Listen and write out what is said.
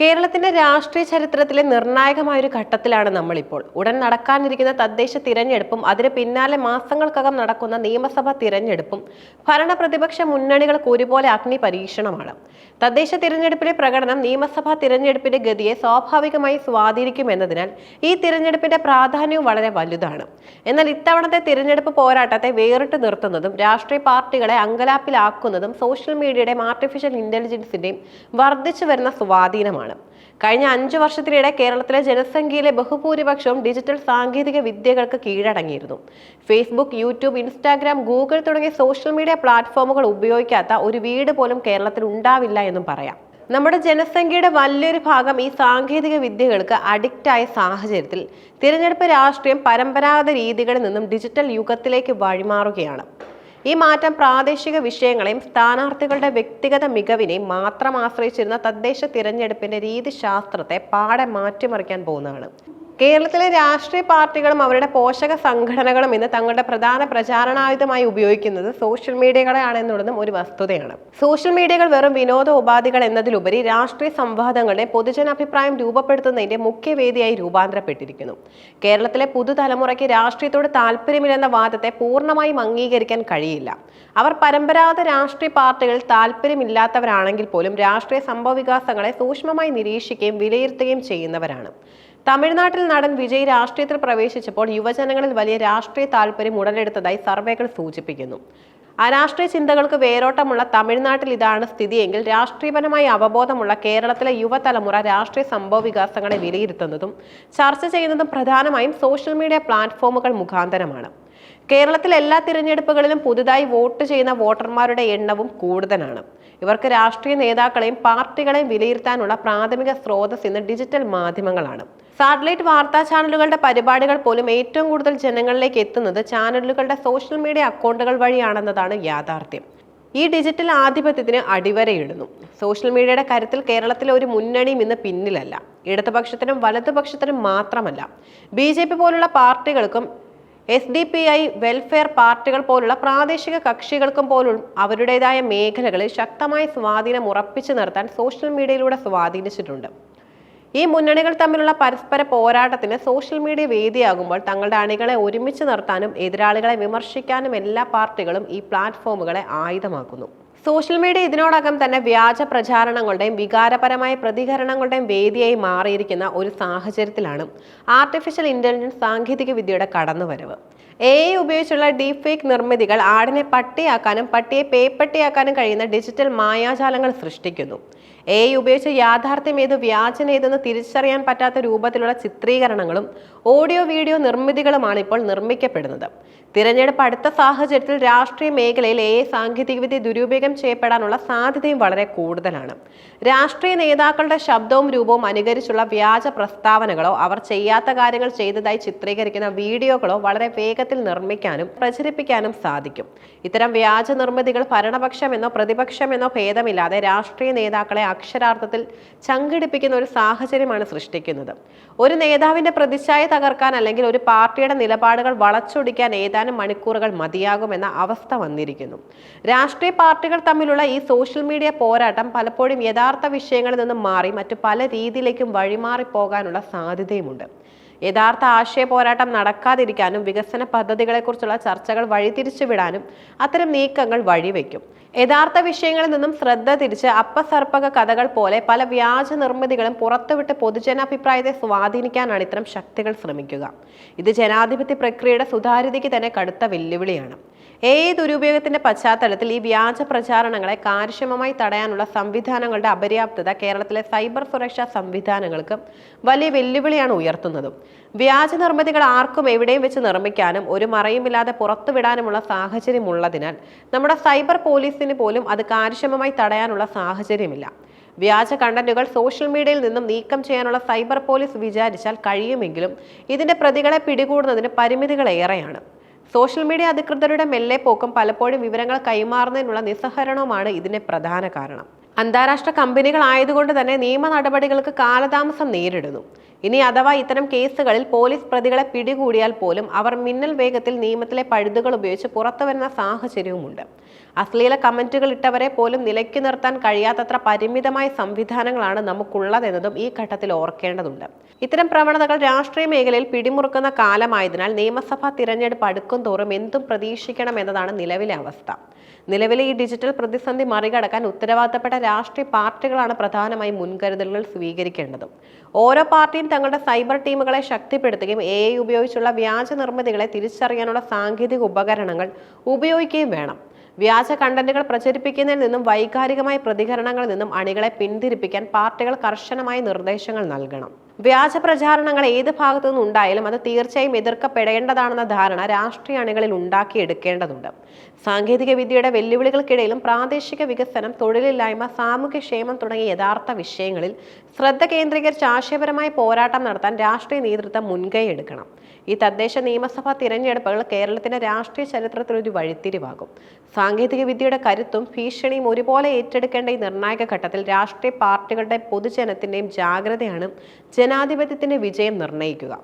കേരളത്തിന്റെ രാഷ്ട്രീയ ചരിത്രത്തിലെ നിർണായകമായ ഒരു ഘട്ടത്തിലാണ് നമ്മളിപ്പോൾ. ഉടൻ നടക്കാനിരിക്കുന്ന തദ്ദേശ തിരഞ്ഞെടുപ്പും അതിന് പിന്നാലെ മാസങ്ങൾക്കകം നടക്കുന്ന നിയമസഭാ തിരഞ്ഞെടുപ്പും ഭരണപ്രതിപക്ഷ മുന്നണികൾക്ക് ഒരുപോലെ അഗ്നി പരീക്ഷണമാണ്. തദ്ദേശ തിരഞ്ഞെടുപ്പിലെ പ്രകടനം നിയമസഭാ തിരഞ്ഞെടുപ്പിന്റെ ഗതിയെ സ്വാഭാവികമായി സ്വാധീനിക്കുമെന്നതിനാൽ ഈ തിരഞ്ഞെടുപ്പിന്റെ പ്രാധാന്യവും വളരെ വലുതാണ്. എന്നാൽ ഇത്തവണത്തെ തിരഞ്ഞെടുപ്പ് പോരാട്ടത്തെ വേറിട്ട് നിർത്തുന്നതും രാഷ്ട്രീയ പാർട്ടികളെ അങ്കലാപ്പിലാക്കുന്നതും സോഷ്യൽ മീഡിയയുടെയും ആർട്ടിഫിഷ്യൽ ഇന്റലിജൻസിന്റെയും വർദ്ധിച്ചു വരുന്ന സ്വാധീനമാണ്. കഴിഞ്ഞ അഞ്ചു വർഷത്തിനിടെ കേരളത്തിലെ ജനസംഖ്യയിലെ ബഹുഭൂരിപക്ഷവും ഡിജിറ്റൽ സാങ്കേതിക വിദ്യകൾക്ക് കീഴടങ്ങിയിരുന്നു. ഫേസ്ബുക്ക് യൂട്യൂബ് ഇൻസ്റ്റാഗ്രാം ഗൂഗിൾ തുടങ്ങിയ സോഷ്യൽ മീഡിയ പ്ലാറ്റ്ഫോമുകൾ ഉപയോഗിക്കാത്ത ഒരു വീട് പോലും കേരളത്തിൽ ഉണ്ടാവില്ല എന്നും പറയാം. നമ്മുടെ ജനസംഖ്യയുടെ വലിയൊരു ഭാഗം ഈ സാങ്കേതിക വിദ്യകൾക്ക് അഡിക്റ്റായ സാഹചര്യത്തിൽ തിരഞ്ഞെടുപ്പ് രാഷ്ട്രീയം പരമ്പരാഗത രീതികളിൽ നിന്നും ഡിജിറ്റൽ യുഗത്തിലേക്ക് വഴിമാറുകയാണ്. ഈ മാറ്റം പ്രാദേശിക വിഷയങ്ങളെയും സ്ഥാനാർത്ഥികളുടെ വ്യക്തിഗത മികവിനെയും മാത്രം ആശ്രയിച്ചിരുന്ന തദ്ദേശ തിരഞ്ഞെടുപ്പിന്റെ രീതിശാസ്ത്രത്തെ പാടെ മാറ്റിമറിക്കാൻ പോകുന്നതാണ്. കേരളത്തിലെ രാഷ്ട്രീയ പാർട്ടികളും അവരുടെ പോഷക സംഘടനകളും ഇന്ന് തങ്ങളുടെ പ്രധാന പ്രചാരണായുധമായി ഉപയോഗിക്കുന്നത് സോഷ്യൽ മീഡിയകളെയാണെന്നുള്ളതും ഒരു വസ്തുതയാണ്. സോഷ്യൽ മീഡിയകൾ വെറും വിനോദ ഉപാധികൾ എന്നതിലുപരി രാഷ്ട്രീയ സംവാദങ്ങളുടെ പൊതുജനാഭിപ്രായം രൂപപ്പെടുത്തുന്നതിന്റെ മുഖ്യവേദിയായി രൂപാന്തരപ്പെട്ടിരിക്കുന്നു. കേരളത്തിലെ പുതുതലമുറയ്ക്ക് രാഷ്ട്രീയത്തോട് താല്പര്യമില്ലെന്ന വാദത്തെ പൂർണമായും അംഗീകരിക്കാൻ കഴിയില്ല. അവർ പരമ്പരാഗത രാഷ്ട്രീയ പാർട്ടികളിൽ താല്പര്യമില്ലാത്തവരാണെങ്കിൽ പോലും രാഷ്ട്രീയ സംഭവവികാസങ്ങളെ സൂക്ഷ്മമായി നിരീക്ഷിക്കുകയും വിലയിരുത്തുകയും ചെയ്യുന്നവരാണ്. തമിഴ്നാട്ടിൽ നടൻ വിജയ് രാഷ്ട്രീയത്തിൽ പ്രവേശിച്ചപ്പോൾ യുവജനങ്ങളിൽ വലിയ രാഷ്ട്രീയ താല്പര്യം ഉടലെടുത്തതായി സർവേകൾ സൂചിപ്പിക്കുന്നു. അരാഷ്ട്രീയ ചിന്തകൾക്ക് വേരോട്ടമുള്ള തമിഴ്നാട്ടിൽ ഇതാണ് സ്ഥിതിയെങ്കിൽ രാഷ്ട്രീയപരമായ അവബോധമുള്ള കേരളത്തിലെ യുവതലമുറ രാഷ്ട്രീയ സംഭവ വികാസങ്ങളെ വിലയിരുത്തുന്നതും ചർച്ച ചെയ്യുന്നതും പ്രധാനമായും സോഷ്യൽ മീഡിയ പ്ലാറ്റ്ഫോമുകൾ മുഖാന്തരമാണ്. കേരളത്തിൽ എല്ലാ തിരഞ്ഞെടുപ്പുകളിലും പുതുതായി വോട്ട് ചെയ്യുന്ന വോട്ടർമാരുടെ എണ്ണവും കൂടുതലാണ്. ഇവർക്ക് രാഷ്ട്രീയ നേതാക്കളെയും പാർട്ടികളെയും വിലയിരുത്താനുള്ള പ്രാഥമിക സ്രോതസ് ഇന്ന് ഡിജിറ്റൽ മാധ്യമങ്ങളാണ്. സാറ്റലൈറ്റ് വാർത്താ ചാനലുകളുടെ പരിപാടികൾ പോലും ഏറ്റവും കൂടുതൽ ജനങ്ങളിലേക്ക് എത്തുന്നത് ചാനലുകളുടെ സോഷ്യൽ മീഡിയ അക്കൗണ്ടുകൾ വഴിയാണെന്നതാണ് യാഥാർത്ഥ്യം. ഈ ഡിജിറ്റൽ ആധിപത്യത്തിന് അടിവരയിടുന്നു. സോഷ്യൽ മീഡിയയുടെ കാര്യത്തിൽ കേരളത്തിലെ ഒരു മുന്നണിയും ഇന്ന് പിന്നിലല്ല. ഇടതുപക്ഷത്തിനും വലതുപക്ഷത്തിനും മാത്രമല്ല. ബി പോലുള്ള പാർട്ടികൾക്കും S D P I welfare പാർട്ടികൾ പോലുള്ള പ്രാദേശിക കക്ഷികൾക്കും പോലും അവരുടേതായ മേഖലകളിൽ ശക്തമായ സ്വാധീനം ഉറപ്പിച്ചു നിർത്താൻ സോഷ്യൽ മീഡിയയിലൂടെ സ്വാധീനിച്ചിട്ടുണ്ട്. ഈ മുന്നണികൾ തമ്മിലുള്ള പരസ്പര പോരാട്ടത്തിന് സോഷ്യൽ മീഡിയ വേദിയാകുമ്പോൾ തങ്ങളുടെ അണികളെ ഒരുമിച്ച് നിർത്താനും എതിരാളികളെ വിമർശിക്കാനും എല്ലാ പാർട്ടികളും ഈ പ്ലാറ്റ്ഫോമുകളെ ആയുധമാക്കുന്നു. സോഷ്യൽ മീഡിയ ഇതിനോടകം തന്നെ വ്യാജ പ്രചാരണങ്ങളുടെയും വികാരപരമായ പ്രതികരണങ്ങളുടെയും വേദിയായി മാറിയിരിക്കുന്ന ഒരു സാഹചര്യത്തിലാണ് ആർട്ടിഫിഷ്യൽ ഇന്റലിജൻസ് സാങ്കേതിക വിദ്യയുടെ കടന്നുവരവ്. എ ഐ ഉപയോഗിച്ചുള്ള ഡീപ് ഫേക്ക് നിർമ്മിതികൾ ആടിനെ പട്ടിയാക്കാനും പട്ടിയെ പേപ്പട്ടിയാക്കാനും കഴിയുന്ന ഡിജിറ്റൽ മായാജാലങ്ങൾ സൃഷ്ടിക്കുന്നു. എ ഐ ഉപയോഗിച്ച് യാഥാർത്ഥ്യം ഏത് വ്യാജന ഏതെന്ന് തിരിച്ചറിയാൻ പറ്റാത്ത രൂപത്തിലുള്ള ചിത്രീകരണങ്ങളും ഓഡിയോ വീഡിയോ നിർമ്മിതികളുമാണ് ഇപ്പോൾ നിർമ്മിക്കപ്പെടുന്നത്. തിരഞ്ഞെടുപ്പ് അടുത്ത സാഹചര്യത്തിൽ രാഷ്ട്രീയ മേഖലയിൽ എ സാങ്കേതികവിദ്യ ദുരുപയോഗം ചെയ്യപ്പെടാനുള്ള സാധ്യതയും വളരെ കൂടുതലാണ്. രാഷ്ട്രീയ നേതാക്കളുടെ ശബ്ദവും രൂപവും അനുകരിച്ചുള്ള വ്യാജ പ്രസ്താവനകളോ അവർ ചെയ്യാത്ത കാര്യങ്ങൾ ചെയ്തതായി ചിത്രീകരിക്കുന്ന വീഡിയോകളോ വളരെ വേഗത്തിൽ നിർമ്മിക്കാനും പ്രചരിപ്പിക്കാനും സാധിക്കും. ഇത്തരം വ്യാജ നിർമ്മിതികൾ ഭരണപക്ഷമെന്നോ പ്രതിപക്ഷമെന്നോ ഭേദമില്ലാതെ രാഷ്ട്രീയ നേതാക്കളെ അക്ഷരാർത്ഥത്തിൽ ചങ്കിടിപ്പിക്കുന്ന ഒരു സാഹചര്യമാണ് സൃഷ്ടിക്കുന്നത്. ഒരു നേതാവിന്റെ പ്രതിച്ഛായ തകർക്കാൻ അല്ലെങ്കിൽ ഒരു പാർട്ടിയുടെ നിലപാടുകൾ വളച്ചൊടിക്കാൻ ഏതാനും മണിക്കൂറുകൾ മതിയാകുമെന്ന അവസ്ഥ വന്നിരിക്കുന്നു. രാഷ്ട്രീയ പാർട്ടികൾ തമ്മിലുള്ള ഈ സോഷ്യൽ മീഡിയ പോരാട്ടം പലപ്പോഴും യഥാർത്ഥ വിഷയങ്ങളിൽ നിന്നും മാറി മറ്റു പല രീതിയിലേക്കും വഴിമാറി പോകാനുള്ള സാധ്യതയുമുണ്ട്. യഥാർത്ഥ ആശയ പോരാട്ടം നടക്കാതിരിക്കാനും വികസന പദ്ധതികളെക്കുറിച്ചുള്ള ചർച്ചകൾ വഴിതിരിച്ചുവിടാനും അത്തരം നീക്കങ്ങൾ വഴിവെക്കും. യഥാർത്ഥ വിഷയങ്ങളിൽ നിന്നും ശ്രദ്ധ തിരിച്ച് അപ്പസർപ്പക കഥകൾ പോലെ പല വ്യാജ നിർമ്മിതികളും പുറത്തുവിട്ട് പൊതുജനാഭിപ്രായത്തെ സ്വാധീനിക്കാനാണ് ഇത്തരം ശക്തികൾ ശ്രമിക്കുക. ഇത് ജനാധിപത്യ പ്രക്രിയയുടെ സുതാര്യതയ്ക്ക് തന്നെ കടുത്ത വെല്ലുവിളിയാണ്. എ ദുരുപയോഗത്തിന്റെ പശ്ചാത്തലത്തിൽ ഈ വ്യാജ പ്രചാരണങ്ങളെ കാര്യക്ഷമമായി തടയാനുള്ള സംവിധാനങ്ങളുടെ അപര്യാപ്തത കേരളത്തിലെ സൈബർ സുരക്ഷാ സംവിധാനങ്ങൾക്ക് വലിയ വെല്ലുവിളിയാണ് ഉയർത്തുന്നതും. വ്യാജ നിർമ്മിതികൾ ആർക്കും എവിടെയും വെച്ച് നിർമ്മിക്കാനും ഒരു മറയുമില്ലാതെ പുറത്തുവിടാനുമുള്ള സാഹചര്യമുള്ളതിനാൽ നമ്മുടെ സൈബർ പോലീസിന് പോലും അത് കാര്യക്ഷമമായി തടയാനുള്ള സാഹചര്യമില്ല. വ്യാജ കണ്ടന്റുകൾ സോഷ്യൽ മീഡിയയിൽ നിന്നും നീക്കം ചെയ്യാനുള്ള സൈബർ പോലീസ് വിചാരിച്ചാൽ കഴിയുമെങ്കിലും ഇതിന്റെ പ്രതികളെ പിടികൂടുന്നതിന് പരിമിതികൾ ഏറെയാണ് സോഷ്യൽ മീഡിയ അധികൃതരുടെ മെല്ലെ പോക്കും പലപ്പോഴും വിവരങ്ങൾ കൈമാറുന്നതിനുള്ള നിസ്സഹരണവുമാണ് ഇതിന്റെ പ്രധാന കാരണം. അന്താരാഷ്ട്ര കമ്പനികൾ ആയതുകൊണ്ട് തന്നെ നിയമ നടപടികൾക്ക് കാലതാമസം നേരിടുന്നു. ഇനി അഥവാ ഇത്തരം കേസുകളിൽ പോലീസ് പ്രതികളെ പിടികൂടിയാൽ പോലും അവർ മിന്നൽ വേഗത്തിൽ നിയമത്തിലെ പഴുതുകൾ ഉപയോഗിച്ച് പുറത്തുവരുന്ന സാഹചര്യവുമുണ്ട്. അശ്ലീല കമന്റുകൾ ഇട്ടവരെ പോലും നിലയ്ക്ക് നിർത്താൻ കഴിയാത്തത്ര പരിമിതമായ സംവിധാനങ്ങളാണ് നമുക്കുള്ളതെന്നതും ഈ ഘട്ടത്തിൽ ഓർക്കേണ്ടതുണ്ട്. ഇത്തരം പ്രവണതകൾ രാഷ്ട്രീയ മേഖലയിൽ പിടിമുറുക്കുന്ന കാലമായതിനാൽ നിയമസഭാ തിരഞ്ഞെടുപ്പ് അടുക്കും തോറും എന്തും പ്രതീക്ഷിക്കണം എന്നതാണ് നിലവിലെ അവസ്ഥ. നിലവിലെ ഈ ഡിജിറ്റൽ പ്രതിസന്ധി മറികടക്കാൻ ഉത്തരവാദിത്തപ്പെട്ട രാഷ്ട്രീയ പാർട്ടികളാണ് പ്രധാനമായും മുൻകരുതലുകൾ സ്വീകരിക്കേണ്ടതും. ഓരോ പാർട്ടിയും തങ്ങളുടെ സൈബർ ടീമുകളെ ശക്തിപ്പെടുത്തുകയും എ ഉപയോഗിച്ചുള്ള വ്യാജ നിർമ്മിതികളെ തിരിച്ചറിയാനുള്ള സാങ്കേതിക ഉപകരണങ്ങൾ ഉപയോഗിക്കുകയും വേണം. വ്യാജ കണ്ടന്റുകൾ പ്രചരിപ്പിക്കുന്നതിൽ നിന്നും വൈകാരികമായ പ്രതികരണങ്ങളിൽ നിന്നും അണികളെ പിന്തിരിപ്പിക്കാൻ പാർട്ടികൾ കർശനമായ നിർദ്ദേശങ്ങൾ നൽകണം. വ്യാജ പ്രചാരണങ്ങൾ ഏത് ഭാഗത്തു നിന്നുണ്ടായാലും അത് തീർച്ചയായും എതിർക്കപ്പെടേണ്ടതാണെന്ന ധാരണ രാഷ്ട്രീയ അണികളിൽ ഉണ്ടാക്കിയെടുക്കേണ്ടതുണ്ട്. സാങ്കേതിക വിദ്യയുടെ വെല്ലുവിളികൾക്കിടയിലും പ്രാദേശിക വികസനം തൊഴിലില്ലായ്മ സാമൂഹ്യക്ഷേമം തുടങ്ങിയ യഥാർത്ഥ വിഷയങ്ങളിൽ ശ്രദ്ധ കേന്ദ്രീകരിച്ച് ആശയപരമായ പോരാട്ടം നടത്താൻ രാഷ്ട്രീയ നേതൃത്വം മുൻകൈ എടുക്കണം. ഈ തദ്ദേശ നിയമസഭാ തിരഞ്ഞെടുപ്പുകൾ കേരളത്തിന്റെ രാഷ്ട്രീയ ചരിത്രത്തിൽ ഒരു വഴിത്തിരിവാകും. സാങ്കേതിക വിദ്യയുടെ കരുത്തും ഭീഷണിയും ഒരുപോലെ ഏറ്റെടുക്കേണ്ട ഈ നിർണായക ഘട്ടത്തിൽ രാഷ്ട്രീയ പാർട്ടികളുടെ പൊതുജനത്തിന്റെയും ജാഗ്രതയാണ് ജനാധിപത്യത്തിന്റെ വിജയം നിർണയിക്കുക